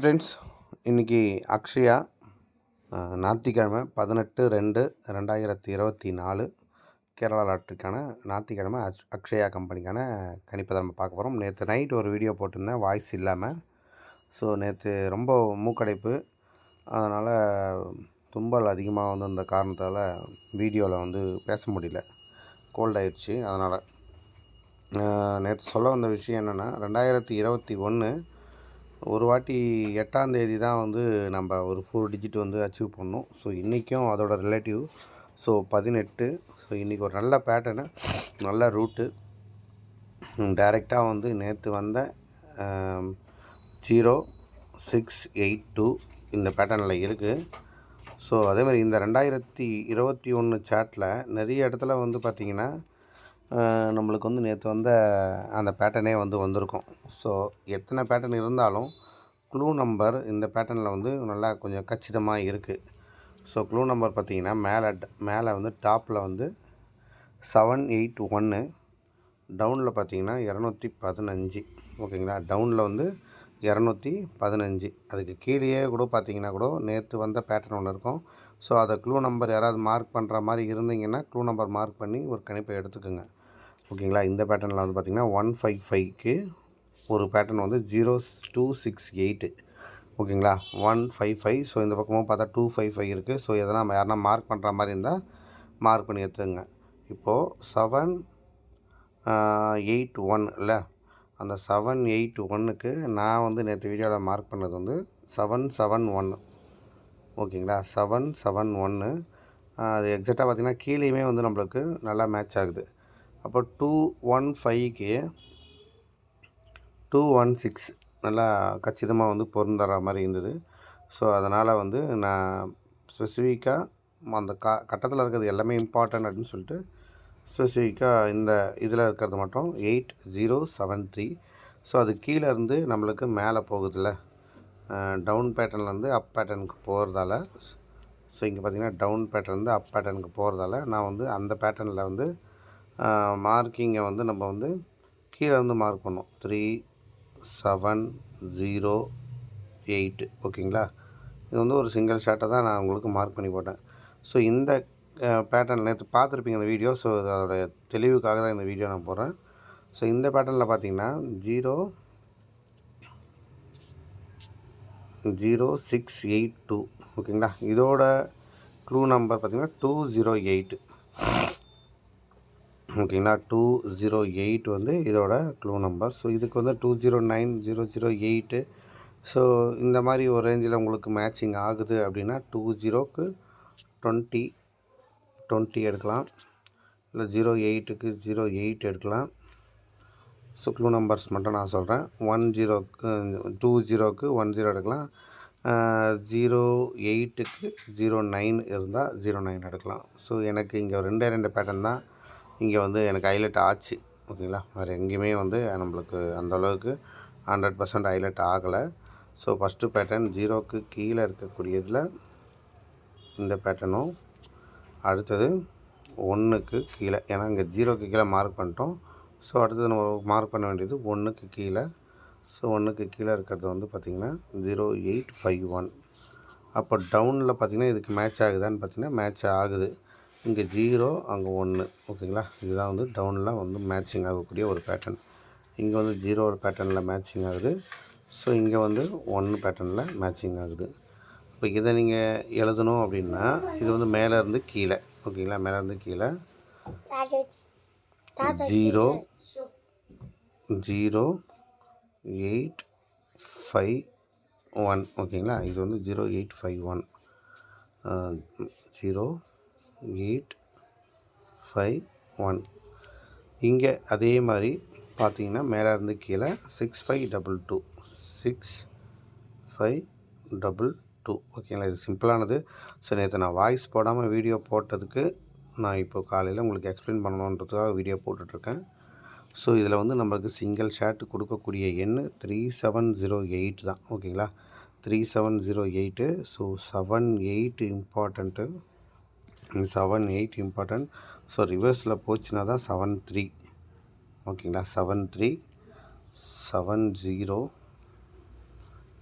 Friends இன்றைக்கி அக்ஷயா அஹ், ஞாயிற்றுக்கிழமை பதினெட்டு ரெண்டு ரெண்டாயிரத்தி இருபத்தி நாலு கேரளா லாட்டரிக்கான ஞாயிற்றுக்கிழமை அக்ஷ் அக்ஷயா கம்பெனிக்கான கணிப்பை நம்ம பார்க்க போகிறோம் நேற்று நைட் ஒரு வீடியோ போட்டிருந்தேன் வாய்ஸ் இல்லாமல் ஸோ நேற்று ரொம்ப மூக்கடைப்பு. அதனால் தும்பல் அதிகமாக வந்து அந்த காரணத்தால் வீடியோவில் வந்து பேச முடியல. கோல்ட் ஆயிடுச்சு அதனால். நேற்று சொல்ல வந்த விஷயம் என்னென்னா ரெண்டாயிரத்தி இருபத்தி ஒன்று ஒரு வாட்டி எட்டாம் தேதி தான் வந்து நம்ம ஒரு ஃபோர் டிஜிட் வந்து அச்சீவ் பண்ணோம். ஸோ இன்றைக்கும் அதோட ரிலேட்டிவ் ஸோ பதினெட்டு. ஸோ இன்றைக்கி ஒரு நல்ல பேட்டர்னு நல்ல ரூட்டு டைரெக்டாக வந்து நேற்று வந்த ஜீரோ சிக்ஸ் எயிட் டூ இந்த பேட்டர்னில் இருக்குது ஸோ அதேமாதிரி இந்த ரெண்டாயிரத்தி இருபத்தி ஒன்று சாட்டில் நிறைய இடத்துல வந்து பார்த்திங்கன்னா நம்மளுக்கு வந்து நேற்று வந்த அந்த பேட்டர்னே வந்து வந்திருக்கும். ஸோ எத்தனை பேட்டர்ன் இருந்தாலும் க்ளூ நம்பர் இந்த பேட்டர்னில் வந்து நல்லா கொஞ்சம் கச்சிதமாக இருக்குது ஸோ க்ளூ நம்பர் பார்த்தீங்கன்னா மேலே மேலே வந்து டாப்பில் வந்து செவன் எயிட் ஒன்று டவுனில் பார்த்தீங்கன்னா இரநூத்தி பதினஞ்சு. ஓகேங்களா டவுனில் வந்து இரநூத்தி பதினஞ்சு. அதுக்கு கீழேயே கூட பார்த்தீங்கன்னா கூட நேற்று வந்த பேட்டர்ன் ஒன்று இருக்கும். ஸோ அதை க்ளூ நம்பர் யாராவது மார்க் பண்ணுற மாதிரி இருந்தீங்கன்னா க்ளூ நம்பர் மார்க் பண்ணி ஒரு கணிப்பை எடுத்துக்கோங்க. ஓகேங்களா? இந்த பேட்டர்னில் வந்து பார்த்திங்கன்னா ஒன் ஃபைவ் ஃபைவ்க்கு ஒரு பேட்டர்ன் வந்து ஜீரோ டூ சிக்ஸ் எயிட்டு. ஓகேங்களா? One five five. ஸோ இந்த பக்கமும் பார்த்தா டூ ஃபைவ் ஃபைவ் இருக்குது ஸோ எதனா நம்ம யாருனா மார்க் பண்ணுற மாதிரி இருந்தால் மார்க் பண்ணி எடுத்துங்க இப்போது செவன் எயிட் ஒன் இல்லை? அந்த செவன் எயிட் ஒன்னுக்கு நான் வந்து நேற்று வீடியோவில் மார்க் பண்ணது வந்து செவன் செவன் ஒன்று ஓகேங்களா? செவன் செவன் ஒன்று அது எக்ஸாக்டாக பார்த்திங்கன்னா கீழேயுமே வந்து நம்மளுக்கு நல்லா மேட்ச் ஆகுது. அப்போ டூ ஒன் ஃபைவ்க்கு டூ ஒன் சிக்ஸ் நல்லா கச்சிதமாக வந்து பொருந்துற மாதிரி இருந்தது. ஸோ அதனால் வந்து நான் ஸ்பெசிஃபிக்காக அந்த க கட்டத்தில் இருக்கிறது எல்லாமே இம்பார்ட்டன்ட் அப்படின்னு சொல்லிட்டு ஸ்பெசிஃபிக்காக இந்த இதில் இருக்கிறது மட்டும் eight zero seven three so அது கீழே இருந்து நம்மளுக்கு மேலே போகுதில்ல. டவுன் பேட்டர்ன்லேருந்து அப் பேட்டர்னுக்கு போகிறதால ஸோ இங்கே பார்த்தீங்கன்னா டவுன் பேட்டர்லேருந்து அப் பேட்டர்னுக்கு போகிறதால நான் வந்து அந்த பேட்டர்னில் வந்து மார்க்கிங்கை வந்து நம்ம வந்து கீழேருந்து மார்க் பண்ணோம் த்ரீ செவன் ஜீரோ எயிட்டு ஓகேங்களா? இது வந்து ஒரு சிங்கிள் ஷாட்டை தான் நான் உங்களுக்கு மார்க் பண்ணி போட்டேன். ஸோ இந்த பேட்டர்ன் நேற்று பார்த்துருப்பீங்க இந்த வீடியோ ஸோ அதோட தெளிவுக்காக தான் இந்த வீடியோ நான் போடுறேன். ஸோ இந்த பேட்டர்னில் பார்த்தீங்கன்னா zero zero six eight two ஓகேங்களா? இதோட க்ளூ நம்பர் பார்த்தீங்கன்னா டூ ஜீரோ எயிட்டு ஓகேங்களா டூ ஜீரோ எயிட் வந்து இதோட க்ளூ நம்பர் ஸோ இதுக்கு வந்து two zero nine zero zero eight so இந்த மாதிரி ஒரு ரேஞ்சில் உங்களுக்கு மேட்சிங் ஆகுது அப்படின்னா டூ ஜீரோக்கு டுவெண்ட்டி டுவெண்ட்டி எடுக்கலாம். இல்லை ஜீரோ எயிட்டுக்கு ஜீரோ எயிட் எடுக்கலாம். ஸோ க்ளூ நம்பர்ஸ் மட்டும் நான் சொல்கிறேன் ஒன் ஜீரோக்கு டூ ஜீரோக்கு ஒன் ஜீரோ எடுக்கலாம். ஜீரோ எயிட்டுக்கு ஜீரோ நைன் இருந்தால் ஜீரோ நைன் எடுக்கலாம். ஸோ எனக்கு இங்கே ரெண்டே ரெண்டு பேட்டர்ன் தான். இங்கே வந்து எனக்கு ஹைலைட் ஆச்சு. ஓகேங்களா? வேறு எங்கேயுமே வந்து நம்மளுக்கு அந்த அளவுக்கு ஹண்ட்ரட் பர்சன்ட் ஹைலைட் ஆகலை. ஸோ ஃபஸ்ட்டு பேட்டர்ன் ஜீரோக்கு கீழே இருக்கக்கூடியதில் இந்த பேட்டர்னும் அடுத்தது ஒன்றுக்கு கீழே ஏன்னா இங்கே ஜீரோக்கு கீழே மார்க் பண்ணிட்டோம். ஸோ அடுத்தது நம்ம மார்க் பண்ண வேண்டியது ஒன்றுக்கு கீழே. ஸோ ஒன்றுக்கு கீழே இருக்கிறது வந்து பார்த்திங்கன்னா ஜீரோ எயிட் ஃபைவ் ஒன் அப்போ டவுனில் பார்த்திங்கன்னா இதுக்கு மேட்ச் ஆகுதான்னு பார்த்திங்கன்னா மேட்ச் ஆகுது. இங்கே ஜீரோ அங்கே ஒன்று ஓகேங்களா? இதுதான் வந்து டவுனில் வந்து மேட்சிங் ஆகக்கூடிய ஒரு பேட்டர்ன் இங்கே வந்து ஜீரோ பேட்டர்னில் மேட்சிங் ஆகுது. ஸோ இங்கே வந்து ஒன்று பேட்டர்னில் மேட்சிங் ஆகுது. இப்போ இதை நீங்கள் எழுதணும் அப்படின்னா இது வந்து மேலே இருந்து கீழே. ஓகேங்களா? மேலே இருந்து கீழே. Zero zero eight five one ஓகேங்களா? இது வந்து zero eight five one zero eight five one. இங்கே அதே மாதிரி பார்த்தீங்கன்னா மேலே இருந்து கீழே six five double two six five double two ஓகேங்களா இது சிம்பிளானது ஸோ நேற்று நான் வாய்ஸ் போடாமல் வீடியோ போட்டதுக்கு நான் இப்போ காலையில் உங்களுக்கு எக்ஸ்பிளைன் பண்ணணுன்றதுக்காக வீடியோ போட்டுட்ருக்கேன். ஸோ இதில் வந்து நம்மளுக்கு சிங்கிள் ஷேர்ட் கொடுக்கக்கூடிய எண் த்ரீ செவன் ஜீரோ எயிட் தான். ஓகேங்களா three seven zero eight so seven eight important seven eight important so ரிவர்ஸில் போச்சுன்னா தான் செவன் த்ரீ ஓகேங்களா? செவன் த்ரீ செவன் ஜீரோ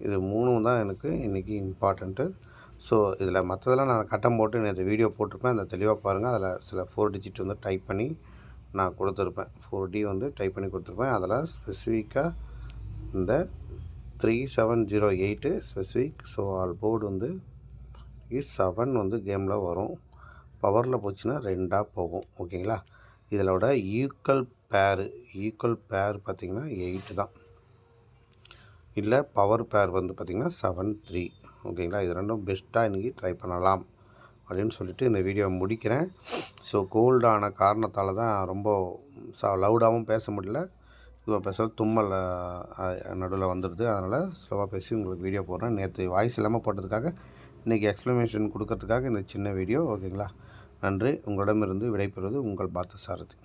இது மூணும் தான் எனக்கு இன்றைக்கி இம்பார்ட்டண்ட்டு ஸோ இதில் மற்றதெல்லாம் நான் கட்டம் போட்டு நேற்று வீடியோ போட்டிருப்பேன். அதை தெளிவாக பாருங்கள் அதில் சில ஃபோர் டிஜிட் வந்து டைப் பண்ணி நான் கொடுத்துருப்பேன். ஃபோர் டி வந்து டைப் பண்ணி கொடுத்துருப்பேன். அதில் ஸ்பெசிஃபிக்காக இந்த three seven zero eight specific so all board வந்து இஸ் செவன் வந்து கேமில் வரும். பவரில் போச்சுன்னா ரெண்டாக போகும். ஓகேங்களா? இதிலோட ஈக்குவல் பேரு ஈக்குவல் பேர் பார்த்திங்கன்னா எயிட்டு தான். இல்லை பவர் பேர் வந்து பார்த்திங்கன்னா செவன் த்ரீ ஓகேங்களா? இது ரெண்டும் பெஸ்ட்டாக இன்றைக்கி ட்ரை பண்ணலாம் அப்படின்னு சொல்லிட்டு இந்த வீடியோ முடிக்கிறேன். ஸோ கோல்டான காரணத்தால் தான் ரொம்ப ச லவுடாகவும் பேச முடியல. இதுவாக பேச தும்மல் நடுவில் வந்துடுது. அதனால் ஸ்லோவாக பேசி உங்களுக்கு வீடியோ போடுறேன். நேற்று வாய்ஸ் இல்லாமல் போட்டதுக்காக இன்றைக்கி எக்ஸ்ப்ளனேஷன் கொடுக்கறதுக்காக இந்த சின்ன வீடியோ ஓகேங்களா நன்றி. உங்களிடமிருந்து விடைபெறுவது உங்கள் பார்த்து சாரதி.